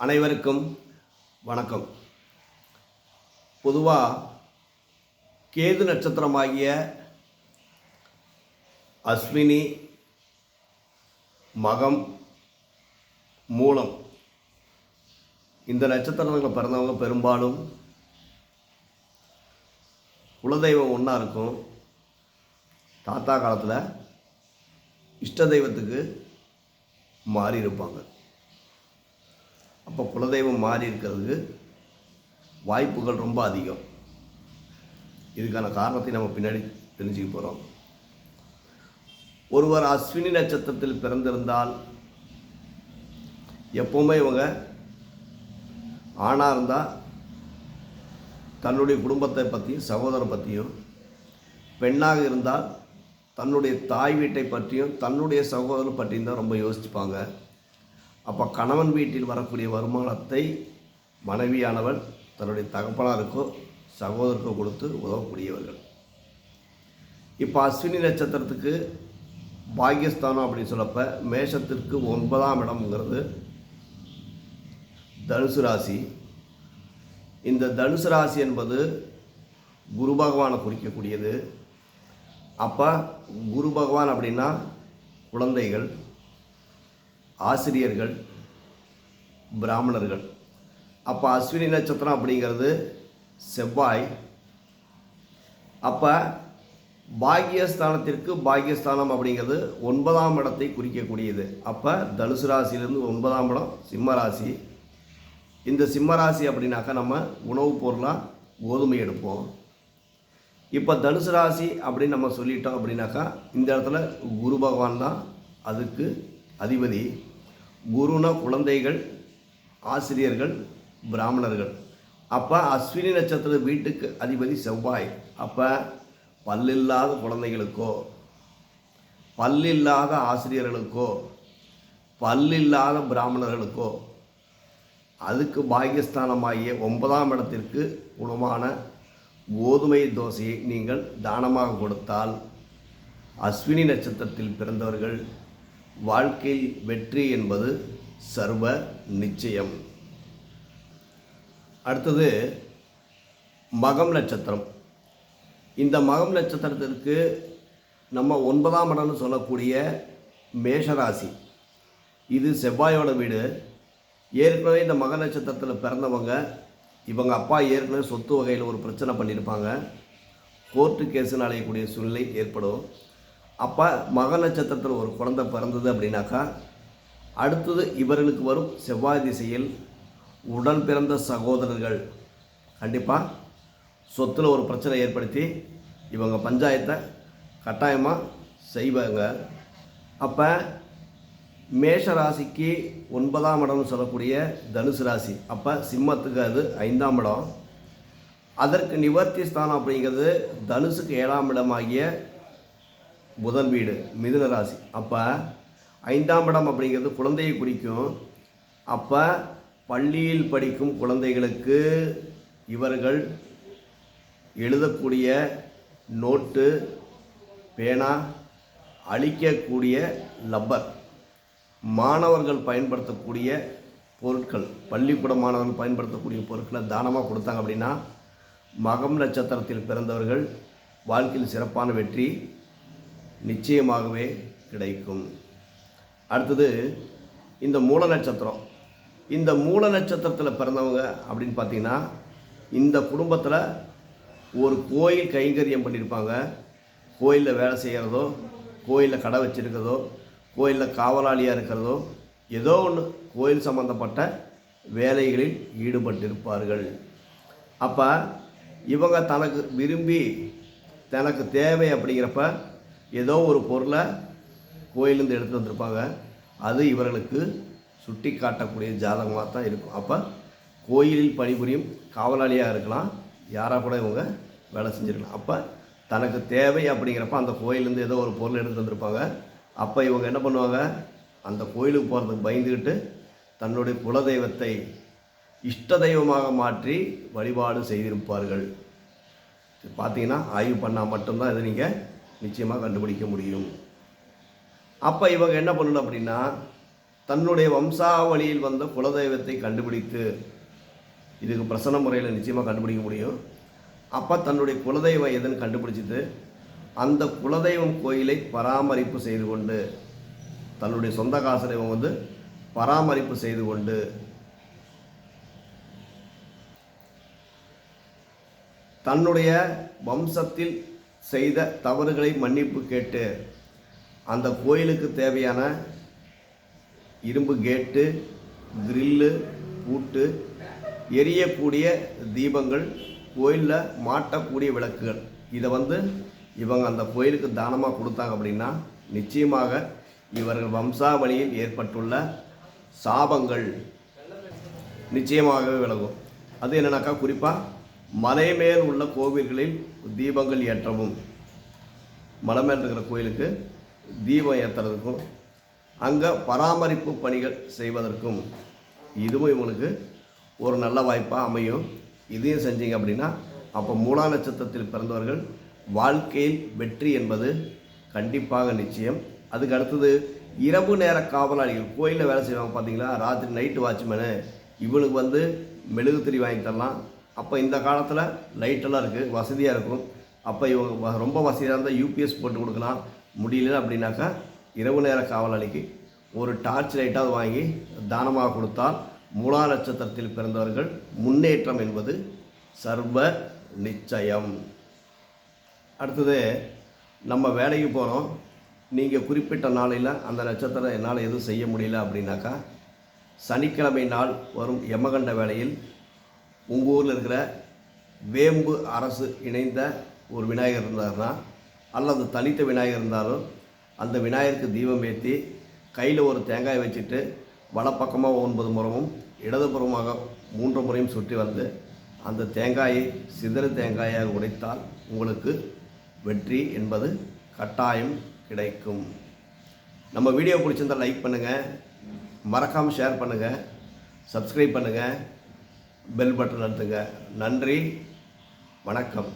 அனைவருக்கும் வணக்கம். பொதுவாக கேது நட்சத்திரமாகிய அஸ்வினி மகம் மூலம் இந்த நட்சத்திரங்களில் பிறந்தவங்க பெரும்பாலும் குலதெய்வம் ஒன்றா இருக்கும். தாத்தா காலத்தில் இஷ்ட தெய்வத்துக்கு மாறி இருப்பாங்க அப்போ குலதெய்வம் மாறி இருக்கிறதுக்கு வாய்ப்புகள் ரொம்ப அதிகம். இதுக்கான காரணத்தை நம்ம பின்னாடி தெரிஞ்சுக்க போகிறோம் ஒருவர் அஸ்வினி நட்சத்திரத்தில் பிறந்திருந்தால் எப்போவுமே இவங்க ஆணாக இருந்தால் தன்னுடைய குடும்பத்தை பற்றியும் சகோதரரை பற்றியும் பெண்ணாக இருந்தால் தன்னுடைய தாய் வீட்டை பற்றியும் தன்னுடைய சகோதரர் பற்றியும் தான் ரொம்ப யோசிச்சுப்பாங்க. அப்போ கணவன் வீட்டில் வரக்கூடிய வருமானத்தை மனைவியானவள் தன்னுடைய தகப்பனாருக்கோ சகோதரருக்கோ கொடுத்து உதவக்கூடியவர்கள். இப்போ அஸ்வினி நட்சத்திரத்துக்கு பாகியஸ்தானம் அப்படின்னு சொல்லப்ப மேஷத்திற்கு ஒன்பதாம் இடம்ங்கிறது தனுசு ராசி. இந்த தனுசு ராசி என்பது குரு பகவானை குறிக்கக்கூடியது. அப்போ குரு பகவான் அப்படின்னா குழந்தைகள். ஆசிரியர்கள் பிராமணர்கள். அப்போ அஸ்வினி நட்சத்திரம் அப்படிங்கிறது செவ்வாய். அப்போ பாக்யஸ்தானத்திற்கு பாக்யஸ்தானம் அப்படிங்கிறது ஒன்பதாம் இடத்தை குறிக்கக்கூடியது. அப்போ தனுசு ராசியிலேருந்து ஒன்பதாம் இடம் சிம்ம ராசி. இந்த சிம்ம ராசி அப்படின்னாக்கா நம்ம உணவுப் பொருளாக கோதுமை எடுப்போம். இப்போ தனுசு ராசி அப்படின்னு நம்ம சொல்லிட்டோம் அப்படின்னாக்கா இந்த இடத்துல குரு பகவான் தான் அதுக்கு அதிபதி. குருனா குழந்தைகள் ஆசிரியர்கள் பிராமணர்கள். அப்போ அஸ்வினி நட்சத்திர வீட்டுக்கு அதிபதி செவ்வாய். அப்போ பல்லில்லாத குழந்தைகளுக்கோ பல்லில்லாத ஆசிரியர்களுக்கோ பல்லில்லாத பிராமணர்களுக்கோ அதுக்கு பாகியஸ்தானமாகிய ஒன்பதாம் இடத்திற்கு குணமான கோதுமை தோசையை நீங்கள் தானமாக கொடுத்தால் அஸ்வினி நட்சத்திரத்தில் பிறந்தவர்கள் வாழ்க்கையில் வெற்றி என்பது சர்வ நிச்சயம். அடுத்தது மகம் நட்சத்திரம். இந்த மகம் நட்சத்திரத்திற்கு நம்ம ஒன்பதாம் இடம்னு சொல்லக்கூடிய மேஷராசி. இது செவ்வாயோட வீடு. ஏற்கனவே இந்த மக நட்சத்திரத்தில் பிறந்தவங்க இவங்க அப்பா ஏற்கனவே சொத்து வகையில் ஒரு பிரச்சனை பண்ணியிருப்பாங்க கோர்ட்டு கேஸுன்னு அலையக்கூடிய சூழ்நிலை ஏற்படும். அப்போ மக நட்சத்திரத்தில் ஒரு குழந்தை பிறந்தது அப்படின்னாக்கா அடுத்தது இவர்களுக்கு வரும் செவ்வாய் திசையில் உடன் பிறந்த சகோதரர்கள். கண்டிப்பாக சொத்தில் ஒரு பிரச்சனை ஏற்படுத்தி இவங்க பஞ்சாயத்தை கட்டாயமாக செய்வாங்க. அப்போ மேஷ ராசிக்கு ஒன்பதாம் இடம்னு சொல்லக்கூடிய தனுசு ராசி அப்போ சிம்மத்துக்கு அது ஐந்தாம் இடம். அதற்கு நிவர்த்தி ஸ்தானம் அப்படிங்கிறது தனுசுக்கு ஏழாம் இடமாகிய புதன் வீடு மிதுன ராசி. அப்போ ஐந்தாம் இடம் அப்படிங்கிறது குழந்தையை குறிக்கும். அப்போ பள்ளியில் படிக்கும் குழந்தைகளுக்கு இவர்கள் எழுதக்கூடிய நோட்டு பேனா அழிக்கக்கூடிய லப்பர். மாணவர்கள் பயன்படுத்தக்கூடிய பொருட்கள் பள்ளிக்கூட மாணவர்கள் பயன்படுத்தக்கூடிய பொருட்களை தானமாக கொடுத்தாங்க அப்படின்னா மகம் நட்சத்திரத்தில் பிறந்தவர்கள் வாழ்க்கையில் சிறப்பான வெற்றி நிச்சயமாகவே கிடைக்கும். அடுத்தது இந்த மூல நட்சத்திரம். இந்த மூல நட்சத்திரத்தில் பிறந்தவங்க அப்படின்னு பார்த்தீங்கன்னா இந்த குடும்பத்தில் ஒரு கோயில் கைங்கரியம் பண்ணியிருப்பாங்க கோயிலில் வேலை செய்கிறதோ கோயிலில் கடை வச்சுருக்கிறதோ கோயிலில் காவலாளியாக இருக்கிறதோ ஏதோ ஒன்று கோயில் சம்மந்தப்பட்ட வேலைகளில் ஈடுபட்டிருப்பார்கள். அப்போ இவங்க தனக்கு விரும்பி தனக்கு தேவை அப்படிங்கிறப்ப ஏதோ ஒரு பொருளை கோயிலேருந்து எடுத்து வந்திருப்பாங்க. அது இவர்களுக்கு சுட்டி காட்டக்கூடிய ஜாதகமாக தான் இருக்கும். அப்போ கோயிலில் பணிபுரியும் காவலாளியாக இருக்கலாம். யாராக கூட இவங்க வேலை செஞ்சுருக்கலாம். அப்போ தனக்கு தேவை அப்படிங்கிறப்ப அந்த கோயிலேருந்து ஏதோ ஒரு பொருள் எடுத்து வந்திருப்பாங்க. அப்போ இவங்க என்ன பண்ணுவாங்க? அந்த கோயிலுக்கு போகிறதுக்கு பயந்துக்கிட்டு தன்னுடைய குலதெய்வத்தை இஷ்ட தெய்வமாக மாற்றி வழிபாடு செய்திருப்பார்கள். பார்த்தீங்கன்னா ஆய்வு பண்ணால் மட்டும்தான் இதை நீங்கள் நிச்சயமாக கண்டுபிடிக்க முடியும். அப்போ இவங்க என்ன பண்ணணும் அப்படின்னா தன்னுடைய வம்சாவளியில் வந்த குலதெய்வத்தை கண்டுபிடித்து இதுக்கு பிரசன்ன முறையில் நிச்சயமாக கண்டுபிடிக்க முடியும். அப்போ தன்னுடைய குலதெய்வம் எதுன்னு கண்டுபிடிச்சிட்டு அந்த குலதெய்வம் கோயிலை பராமரிப்பு செய்து கொண்டு தன்னுடைய சொந்த காசில் வந்து பராமரிப்பு செய்து கொண்டு தன்னுடைய வம்சத்தில் செய்த தவறுகளை மன்னிப்பு கேட்டு அந்த கோயிலுக்கு தேவையான இரும்பு கேட்டு கிரில்லு பூட்டு எரியக்கூடிய தீபங்கள் கோயிலில் மாட்டக்கூடிய விளக்குகள். இதை வந்து இவங்க அந்த கோயிலுக்கு தானமாக கொடுத்தாங்க அப்படின்னா நிச்சயமாக இவர்கள் வம்சாவளியில் ஏற்பட்டுள்ள சாபங்கள் நிச்சயமாகவே விலகும். அது என்னென்னாக்கா குறிப்பாக மலை மேல் உள்ள கோவில்களில் தீபங்கள் ஏற்றவும். மலை மேல் இருக்கிற கோயிலுக்கு தீபம் ஏற்றுறதுக்கும் அங்கே பராமரிப்பு பணிகள் செய்வதற்கும் இதுவும் இவங்களுக்கு ஒரு நல்ல வாய்ப்பாக அமையும். இதையும் செஞ்சீங்க அப்படின்னா அப்போ மூலா நட்சத்திரத்தில் பிறந்தவர்கள் வாழ்க்கையில் வெற்றி என்பது கண்டிப்பாக நிச்சயம். அதுக்கு அடுத்தது இரவு நேர காவலாளிகள் கோயிலில் வேலை செய்வாங்க பார்த்தீங்களா ராத்திரி நைட்டு வாட்ச்மேனு இவனுக்கு வந்து மெழுகுத்திரி வாங்கி தரலாம். அப்போ இந்த காலத்தில் லைட்டெல்லாம் இருக்குது வசதியாக இருக்கும். அப்போ இவங்க ரொம்ப வசதியாக இருந்தால் யூபிஎஸ் போட்டு கொடுக்கலாம். முடியல அப்படின்னாக்கா இரவு நேர காவலாளிக்கு ஒரு டார்ச் லைட்டாவது வாங்கி தானமாக கொடுத்தால் மூலா நட்சத்திரத்தில் பிறந்தவர்கள் முன்னேற்றம் என்பது சர்வ நிச்சயம். அடுத்தது நம்ம வேலைக்கு போகிறோம் நீங்கள் குறிப்பிட்ட நாளையில் அந்த நட்சத்திரம் என்னால் எதுவும் செய்ய முடியல அப்படின்னாக்கா சனிக்கிழமை நாள் வரும் யமகண்ட வேளையில் உங்கள் ஊரில் இருக்கிற வேம்பு அரசு இணைந்த ஒரு விநாயகர் இருந்தாருன்னா அல்லது தனித்த விநாயகர் இருந்தாலும் அந்த விநாயகருக்கு தீபம் ஏற்றி கையில் ஒரு தேங்காய் வச்சுட்டு வலப்பக்கமாக ஒன்பது முறமும் இடதுபுறமாக மூன்று முறையும் சுற்றி வந்து அந்த தேங்காயை சிதறு தேங்காயாக உடைத்தால் உங்களுக்கு வெற்றி என்பது கட்டாயம் கிடைக்கும். நம்ம வீடியோ பிடிச்சிருந்தால் லைக் பண்ணுங்கள் மறக்காமல் ஷேர் பண்ணுங்கள் சப்ஸ்கிரைப் பண்ணுங்கள் பெல் பட்டன் அழுத்துங்க. நன்றி. வணக்கம்.